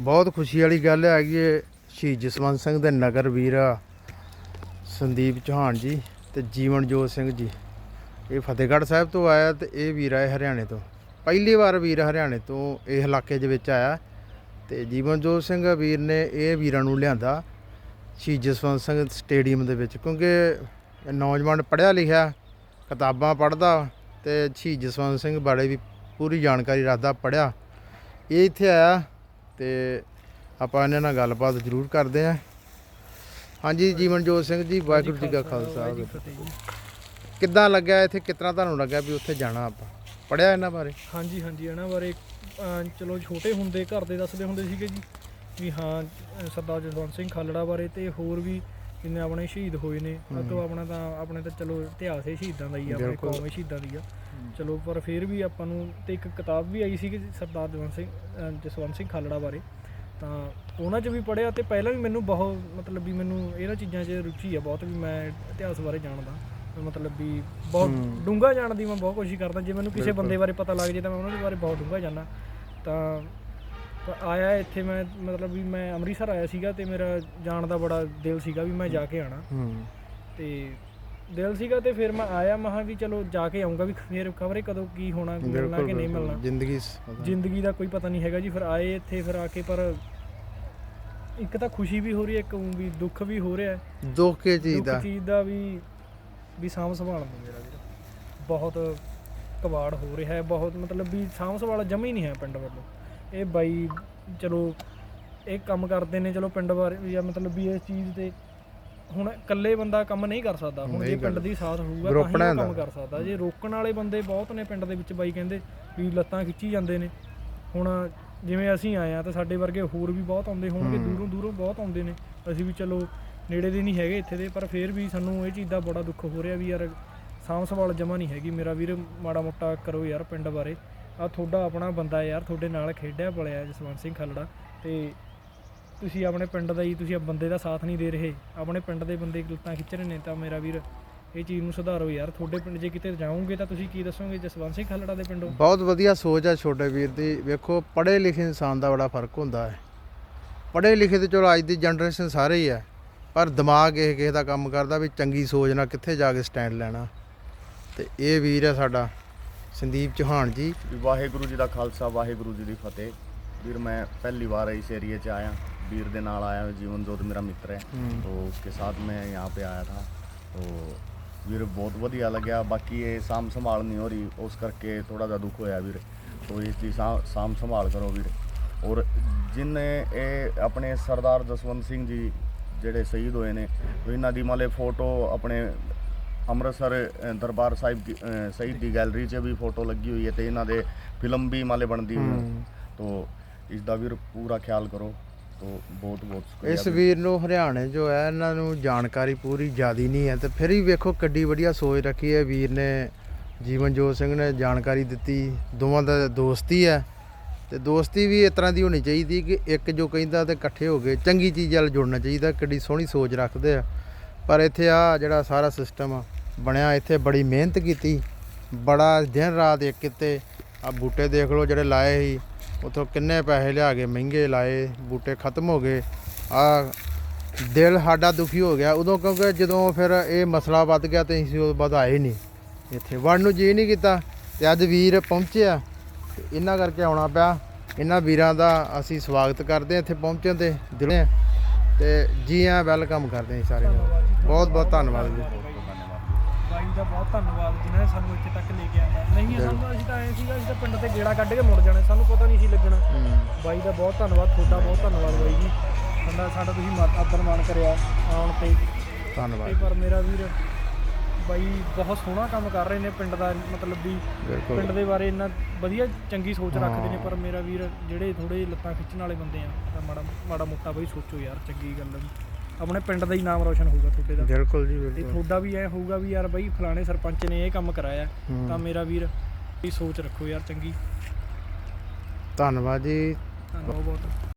ਬਹੁਤ ਖੁਸ਼ੀ ਵਾਲੀ ਗੱਲ ਹੈਗੀ ਹੈ ਸ਼ਹੀਦ ਜਸਵੰਤ ਸਿੰਘ ਦੇ ਨਗਰ ਵੀਰ ਸੰਦੀਪ ਚੌਹਾਨ ਜੀ ਤੇ ਜੀਵਨਜੋਤ ਸਿੰਘ ਜੀ। ਇਹ ਫਤਿਹਗੜ੍ਹ ਸਾਹਿਬ ਤੋਂ ਆਇਆ ਤੇ ਇਹ ਵੀਰ ਆਏ ਹਰਿਆਣੇ ਤੋਂ। ਪਹਿਲੀ ਵਾਰ ਵੀਰ ਹਰਿਆਣੇ ਤੋਂ ਇਹ ਇਲਾਕੇ ਦੇ ਵਿੱਚ ਆਇਆ ਤੇ ਜੀਵਨਜੋਤ ਸਿੰਘ ਵੀਰ ਨੇ ਇਹ ਵੀਰਾਂ ਨੂੰ ਲਿਆਂਦਾ ਸ਼ਹੀਦ ਜਸਵੰਤ ਸਿੰਘ ਸਟੇਡੀਅਮ ਦੇ ਵਿੱਚ, ਕਿਉਂਕਿ ਨੌਜਵਾਨ ਪੜ੍ਹਿਆ ਲਿਖਿਆ, ਕਿਤਾਬਾਂ ਪੜ੍ਹਦਾ ਤੇ ਸ਼ਹੀਦ ਜਸਵੰਤ ਸਿੰਘ ਬਾਰੇ ਵੀ ਪੂਰੀ ਜਾਣਕਾਰੀ ਰੱਖਦਾ, ਪੜ੍ਹਿਆ। ਇਹ ਇੱਥੇ ਆਇਆ ਤੇ ਆਪਾਂ ਇਹਨਾਂ ਨਾਲ ਗੱਲਬਾਤ ਜ਼ਰੂਰ ਕਰਦੇ ਆਂ ਹਾਂਜੀ ਜੀਵਨਜੋਤ ਸਿੰਘ ਜੀ ਵਾਹਿਗੁਰੂ ਜੀ ਕਾ ਖਾਲਸਾ। ਕਿੱਦਾਂ ਲੱਗਿਆ ਇੱਥੇ? ਕਿਤਨਾ ਤੁਹਾਨੂੰ ਲੱਗਿਆ ਵੀ ਉੱਥੇ ਜਾਣਾ ਆਪਾਂ? ਪੜਿਆ ਇਹਨਾਂ ਬਾਰੇ? ਹਾਂਜੀ ਹਾਂਜੀ ਇਹਨਾਂ ਬਾਰੇ ਅਹ, ਚਲੋ ਛੋਟੇ ਹੁੰਦੇ ਘਰ ਦੇ ਦੱਸਦੇ ਹੁੰਦੇ ਸੀਗੇ ਜੀ ਵੀ ਹਾਂ ਅਹ, ਸਰਦਾਰ ਜਸਵੰਤ ਸਿੰਘ ਖਾਲੜਾ ਬਾਰੇ ਤੇ ਹੋਰ ਵੀ ਜਿੰਨੇ ਆਪਣੇ ਸ਼ਹੀਦ ਹੋਏ ਨੇ ਅੱਗੋਂ ਆਪਣਾ ਤਾਂ ਆਪਣੇ ਤਾਂ ਚਲੋ ਇਤਿਹਾਸ ਹੈ ਸ਼ਹੀਦਾਂ ਦਾ ਹੀ ਆ ਆਪਣੇ। ਕੌਮੇ ਸ਼ਹੀਦਾਂ ਦੀ ਆ। ਚਲੋ ਪਰ ਫਿਰ ਵੀ ਆਪਾਂ ਨੂੰ ਤੇ ਇੱਕ ਕਿਤਾਬ ਵੀ ਆਈ ਸੀ ਕਿ ਸਰਦਾਰ ਜਸਵੰਤ ਸਿੰਘ ਜਸਵੰਤ ਸਿੰਘ ਖਾਲੜਾ ਬਾਰੇ। ਤਾਂ ਉਹਨਾਂ 'ਚ ਵੀ ਪੜਿਆ ਤੇ ਪਹਿਲਾਂ ਵੀ ਮੈਨੂੰ ਬਹੁਤ ਮਤਲਬ ਵੀ ਮੈਨੂੰ ਇਹਨਾਂ ਚੀਜ਼ਾਂ 'ਚ ਰੁਚੀ ਆ ਬਹੁਤ ਵੀ ਮੈਂ ਇਤਿਹਾਸ ਬਾਰੇ ਜਾਣਦਾ। ਮਤਲਬ ਵੀ ਬਹੁਤ ਹੂੰ। ਡੂੰਘਾ ਜਾਣ ਦੀ ਮੈਂ ਬਹੁਤ ਕੋਸ਼ਿਸ਼ ਕਰਦਾ। ਜੇ ਮੈਨੂੰ ਕਿਸੇ। ਬੰਦੇ ਬਾਰੇ ਪਤਾ ਲੱਗ ਜੇ ਤਾਂ ਮੈਂ ਉਹਨਾਂ ਦੇ ਬਾਰੇ ਬਹੁਤ ਡੂੰਘਾ ਜਾਣਾ ਤਾਂ ਤਾਂ ਆਇਆ ਇੱਥੇ ਮੈਂ ਮਤਲਬ ਵੀ ਮੈਂ ਅੰਮ੍ਰਿਤਸਰ ਆਇਆ ਸੀਗਾ ਤੇ ਮੇਰਾ ਜਾਣ ਦਾ ਬੜਾ ਦਿਲ ਸੀਗਾ ਵੀ ਮੈਂ ਜਾ ਕੇ ਆਣਾ ਹੂੰ। ਤੇ ਦਿਲ ਸੀਗਾ ਤੇ ਫਿਰ ਮੈਂ ਆਇਆ ਮਹਾ ਵੀ ਚਲੋ ਜਾ ਕੇ ਆਉਂਗਾ ਵੀ ਫਿਰ ਖਬਰੇ ਕਦੋਂ ਕੀ ਹੋਣਾ ਮਿਲਣਾ ਕਿ ਨਹੀਂ। ਮਿਲਣਾ। ਜ਼ਿੰਦਗੀ। ਜ਼ਿੰਦਗੀ ਦਾ ਕੋਈ ਪਤਾ ਨਹੀਂ ਹੈਗਾ ਜੀ ਫਿਰ ਆਏ ਇੱਥੇ ਫਿਰ ਆ ਕੇ ਪਰ ਇੱਕ ਤਾਂ ਖੁਸ਼ੀ ਵੀ ਹੋ ਰਹੀ ਹੈ ਇੱਕ ਊਂ ਵੀ ਦੁੱਖ ਵੀ ਹੋ ਰਿਹਾ ਹੈ। ਦੁੱਖ ਕੇ ਚੀਜ਼ ਦੁੱਖ ਦਾ? ਚੀਜ਼ ਦਾ ਵੀ ਵੀ ਸਾਂਭ ਸੰਭਾਲ ਨੂੰ ਮੇਰਾ ਵੀਰ। ਬਹੁਤ ਕਬਾੜ ਹੋ ਰਿਹਾ ਹੈ ਬਹੁਤ ਮਤਲਬ ਵੀ ਸਾਂਭ ਸੰਭਾਲ ਜਮਾ ਹੀ ਨਹੀਂ ਹੈ ਪਿੰਡ ਵੱਲੋਂ। ਇਹ ਬਾਈ ਚਲੋ ਇਹ ਕੰਮ ਕਰਦੇ ਨੇ ਚਲੋ ਪਿੰਡ ਬਾਰੇ ਜਾਂ ਮਤਲਬ ਵੀ ਇਸ ਚੀਜ਼ ਤੇ ਹੁਣ ਇਕੱਲੇ ਬੰਦਾ ਕੰਮ ਨਹੀਂ ਕਰ ਸਕਦਾ। ਹੁਣ ਜੇ ਪਿੰਡ ਦੀ ਸਾਥ ਹੋਊਗਾ ਤਾਂ ਹੀ ਉਹ ਕੰਮ। ਕਰ ਸਕਦਾ। ਜੇ ਰੋਕਣ ਵਾਲੇ ਬੰਦੇ ਬਹੁਤ ਨੇ ਪਿੰਡ ਦੇ ਵਿੱਚ ਬਾਈ ਕਹਿੰਦੇ ਵੀ ਲੱਤਾਂ ਖਿੱਚੀ ਜਾਂਦੇ ਨੇ। ਹੁਣ ਜਿਵੇਂ ਅਸੀਂ ਆਏ ਆ ਤਾਂ ਸਾਡੇ ਵਰਗੇ ਹੋਰ ਵੀ ਬਹੁਤ ਆਉਂਦੇ ਹੋਣਗੇ। ਦੂਰੋਂ ਦੂਰੋਂ ਬਹੁਤ ਆਉਂਦੇ ਨੇ। ਅਸੀਂ ਵੀ ਚਲੋ ਨੇੜੇ ਦੇ ਨਹੀਂ ਹੈਗੇ ਇੱਥੇ ਦੇ ਪਰ ਫਿਰ ਵੀ ਸਾਨੂੰ ਇਹ ਚੀਜ਼ ਦਾ ਬੜਾ ਦੁੱਖ ਹੋ ਰਿਹਾ ਵੀ ਯਾਰ ਸਾਂਭ ਸੰਭਾਲ ਜਮਾ ਨਹੀਂ ਹੈਗੀ। ਮੇਰਾ ਵੀਰ ਮਾੜਾ ਮੋਟਾ ਕਰੋ ਯਾਰ ਪਿੰਡ ਬਾਰੇ। ਆ ਤੁਹਾਡਾ ਆਪਣਾ ਬੰਦਾ ਯਾਰ, ਤੁਹਾਡੇ ਨਾਲ ਖੇਡਿਆ ਪਲਿਆ ਜਸਵੰਤ ਸਿੰਘ ਖਲੜਾ। ਤੇ ਤੁਸੀਂ ਆਪਣੇ ਪਿੰਡ ਦਾ ਹੀ, ਤੁਸੀਂ ਆ ਬੰਦੇ ਦਾ ਸਾਥ ਨਹੀਂ ਦੇ ਰਹੇ। ਆਪਣੇ ਪਿੰਡ ਦੇ ਬੰਦੇ ਲੱਤਾਂ ਖਿੱਚ ਰਹੇ ਨੇ ਤਾਂ ਮੇਰਾ ਵੀਰ, ਇਹ ਚੀਜ਼ ਨੂੰ ਸੁਧਾਰੋ ਯਾਰ। ਤੁਹਾਡੇ ਪਿੰਡ ਜੇ ਕਿਤੇ ਜਾਓਗੇ ਤਾਂ ਤੁਸੀਂ ਕੀ ਦੱਸੋਗੇ ਜਸਵੰਤ ਸਿੰਘ ਖਲੜਾ ਦੇ ਪਿੰਡੋਂ? ਬਹੁਤ ਵਧੀਆ ਸੋਚ ਹੈ ਛੋਟੇ ਵੀਰ ਦੀ। ਵੇਖੋ ਪੜ੍ਹੇ ਲਿਖੇ ਇਨਸਾਨ ਦਾ ਬੜਾ ਫ਼ਰਕ ਹੁੰਦਾ ਹੈ। ਪੜ੍ਹੇ ਲਿਖੇ ਤੇ ਚਲੋ ਅੱਜ ਦੀ ਜਨਰੇਸ਼ਨ ਸਾਰੇ ਹੀ ਹੈ ਪਰ ਦਿਮਾਗ ਇਹ ਕਿਸੇ ਦਾ ਕੰਮ ਕਰਦਾ ਵੀ ਚੰਗੀ ਸੋਚ ਨਾਲ ਕਿੱਥੇ ਜਾ ਕੇ ਸਟੈਂਡ ਲੈਣਾ। ਤੇ ਇਹ ਵੀਰ ਹੈ ਸਾਡਾ। ਸੰਦੀਪ ਚੌਹਾਨ ਜੀ। ਵਾਹਿਗੁਰੂ ਜੀ ਦਾ ਖਾਲਸਾ ਵਾਹਿਗੁਰੂ ਜੀ ਦੀ ਫਤਿਹ। ਵੀਰ ਮੈਂ ਪਹਿਲੀ ਵਾਰ ਇਸ ਏਰੀਆ 'ਚ ਆਇਆ। ਵੀਰ ਦੇ ਨਾਲ ਆਇਆ ਜੀਵਨ ਜੋਤ ਮੇਰਾ ਮਿੱਤਰ ਹੈ। तो उसके ਸਾਥ ਮੈਂ यहाँ ਪੇ ਆਇਆ था तो ਵੀਰ ਬਹੁਤ ਵਧੀਆ ਲੱਗਿਆ। ਬਾਕੀ ਇਹ ਸਾਮ ਸੰਭਾਲ ਨਹੀਂ ਹੋ ਰਹੀ। ਉਸ ਕਰਕੇ ਥੋੜਾ ਜਿਹਾ ਦੁੱਖ ਹੋਇਆ ਵੀਰ। ਤੋ ਇਸ ਦੀ ਸਾ- ਸਾਂਭ ਸੰਭਾਲ ਕਰੋ ਵੀਰ। ਔਰ ਜਿਨੇ ਇਹ ਆਪਣੇ ਸਰਦਾਰ ਜਸਵੰਤ ਸਿੰਘ ਜੀ ਜਿਹੜੇ ਸ਼ਹੀਦ ਹੋਏ ਨੇ ਇਹਨਾਂ ਦੀ ਮਾਲੇ ਫੋਟੋ ਆਪਣੇ ਅੰਮ੍ਰਿਤਸਰ ਦਰਬਾਰ ਸਾਹਿਬ ਦੀ, ਅ, ਸ਼ਹੀਦ ਦੀ ਗੈਲਰੀ 'ਚ ਵੀ ਫੋਟੋ ਲੱਗੀ ਹੋਈ ਹੈ ਤੇ ਇਹਨਾਂ ਦੇ ਫਿਲਮ ਵੀ ਮਾਲੇ ਬਣਦੀ ਹੋਈ ਹੈ। ਤੋ ਇਸ ਦਾ ਵੀਰ ਪੂਰਾ ਖਿਆਲ ਕਰੋ। ਤੋ ਬਹੁਤ ਬਹੁਤ ਸ਼ੁਕਰੀਆ ਇਸ ਵੀਰ। ਨੂੰ ਹਰਿਆਣੇ ਜੋ ਹੈ ਇਹਨਾਂ ਨੂੰ ਜਾਣਕਾਰੀ ਪੂਰੀ ਜ਼ਿਆਦੀ ਨਹੀਂ ਹੈ ਤੇ ਫਿਰ ਵੀ ਵੇਖੋ ਕਿੱਡੀ ਵਧੀਆ ਸੋਚ ਰੱਖੀ ਹੈ। ਵੀਰ ਨੇ ਜੀਵਨਜੋਤ ਸਿੰਘ ਨੇ ਜਾਣਕਾਰੀ ਦਿੱਤੀ। ਦੋਵਾਂ ਦਾ ਦੋਸਤੀ ਹੈ ਤੇ ਦੋਸਤੀ ਵੀ ਇਸ ਤਰ੍ਹਾਂ ਦੀ ਹੋਣੀ ਚਾਹੀਦੀ ਕਿ ਇੱਕ ਜੋ ਕਹਿੰਦਾ ਤੇ ਇਕੱਠੇ ਹੋ ਕੇ ਚੰਗੀ ਚੀਜ਼ ਵੱਲ ਜੁੜਨਾ ਚਾਹੀਦਾ ਕਿੱਡੀ ਸੋਹਣੀ ਸੋਚ ਰੱਖਦੇ ਆ। ਪਰ ਇੱਥੇ ਆ ਜਿਹੜਾ ਸਾਰਾ ਸਿਸਟਮ ਬਣਿਆ, ਇੱਥੇ ਬੜੀ ਮਿਹਨਤ ਕੀਤੀ। ਬੜਾ ਦਿਨ ਰਾਤ ਇੱਕ ਕਿਤੇ ਆ ਬੂਟੇ ਦੇਖ ਲਓ ਜਿਹੜੇ ਲਾਏ ਸੀ। ਉਥੋਂ ਕਿੰਨੇ ਪੈਸੇ ਲਿਆ ਕੇ ਮਹਿੰਗੇ ਲਾਏ, ਬੂਟੇ ਖਤਮ ਹੋ ਗਏ। ਆ ਦਿਲ ਸਾਡਾ ਦੁਖੀ ਹੋ ਗਿਆ। ਉਦੋਂ ਕਿਉਂਕਿ ਜਦੋਂ ਫਿਰ ਇਹ ਮਸਲਾ ਵੱਧ ਗਿਆ ਤੇ ਅਸੀਂ ਉਹ ਵਧਾਏ ਨਹੀਂ। ਇੱਥੇ ਵੜਨ ਨੂੰ ਜੀ ਨਹੀਂ ਕੀਤਾ ਤੇ ਅੱਜ ਵੀਰ ਪਹੁੰਚਿਆ ਤੇ ਇਹਨਾਂ ਕਰਕੇ ਆਉਣਾ ਪਿਆ। ਇਹਨਾਂ ਵੀਰਾਂ ਦਾ ਅਸੀਂ ਸਵਾਗਤ ਕਰਦੇ ਹਾਂ ਇੱਥੇ ਪਹੁੰਚਣ ਤੇ। ਦਿਲੋਂ ਤੇ ਜੀ ਆ ਵੈਲਕਮ ਕਰਦੇ ਹਾਂ ਸਾਰੇ ਨੂੰ ਬਹੁਤ ਬਹੁਤ ਧੰਨਵਾਦ ਜੀ। ਬਾਈ ਦਾ ਬਹੁਤ ਧੰਨਵਾਦ ਜਿਨ੍ਹਾਂ ਨੇ ਸਾਨੂੰ ਇੱਥੇ ਤੱਕ ਲੈ ਕੇ ਆਇਆ ਨਹੀਂ ਸਾਨੂੰ ਅਸੀਂ ਤਾਂ ਐ ਸੀਗਾ ਅਸੀਂ ਤਾਂ ਪਿੰਡ ਤੇ ਗੇੜਾ ਕੱਢ ਕੇ ਮੁੜ ਜਾਣਾ ਸਾਨੂੰ ਪਤਾ ਨਹੀਂ ਸੀ ਲੱਗਣਾ। ਬਾਈ ਦਾ ਬਹੁਤ ਧੰਨਵਾਦ ਤੁਹਾਡਾ ਬਹੁਤ ਧੰਨਵਾਦ ਬਾਈ ਜੀ। ਸਾਡਾ ਸਾਡਾ ਤੁਸੀਂ ਆਦਰ ਕਰਿਆ ਆਉਣ ਤੇ। ਧੰਨਵਾਦ। ਪਰ ਮੇਰਾ ਵੀਰ ਬਾਈ ਬਹੁਤ ਸੋਹਣਾ ਕੰਮ ਕਰ ਰਹੇ ਨੇ ਪਿੰਡ ਦਾ ਮਤਲਬ ਵੀ ਪਿੰਡ ਦੇ ਬਾਰੇ ਇੰਨਾ ਵਧੀਆ ਚੰਗੀ ਸੋਚ ਰੱਖਦੇ ਨੇ। ਪਰ ਮੇਰਾ ਵੀਰ ਜਿਹੜੇ ਥੋੜੇ ਲੱਤਾਂ ਖਿੱਚਣ ਵਾਲੇ ਬੰਦੇ ਆ ਮਾੜਾ ਮਾੜਾ ਮੋਟਾ ਬਈ ਸੋਚੋ ਯਾਰ ਚੰਗੀ ਗੱਲ ਆ। ਆਪਣੇ ਪਿੰਡ ਦਾ ਹੀ ਨਾਮ ਰੋਸ਼ਨ ਹੋਊਗਾ ਤੁਹਾਡੇ ਦਾ। ਬਿਲਕੁਲ ਜੀ ਤੇ ਬਿਲਕੁਲ। ਤੁਹਾਡਾ ਵੀ ਐ ਹੋਊਗਾ ਵੀ ਯਾਰ ਬਈ ਫਲਾਣੇ ਸਰਪੰਚ ਨੇ ਇਹ ਕੰਮ ਕਰਾਇਆ ਹੂੰ। ਤਾਂ ਮੇਰਾ ਵੀਰ ਇਹ ਸੋਚ ਰੱਖੋ ਯਾਰ ਚੰਗੀ। ਧੰਨਵਾਦ ਜੀ। ਧੰਨਵਾਦ ਬਹੁਤ।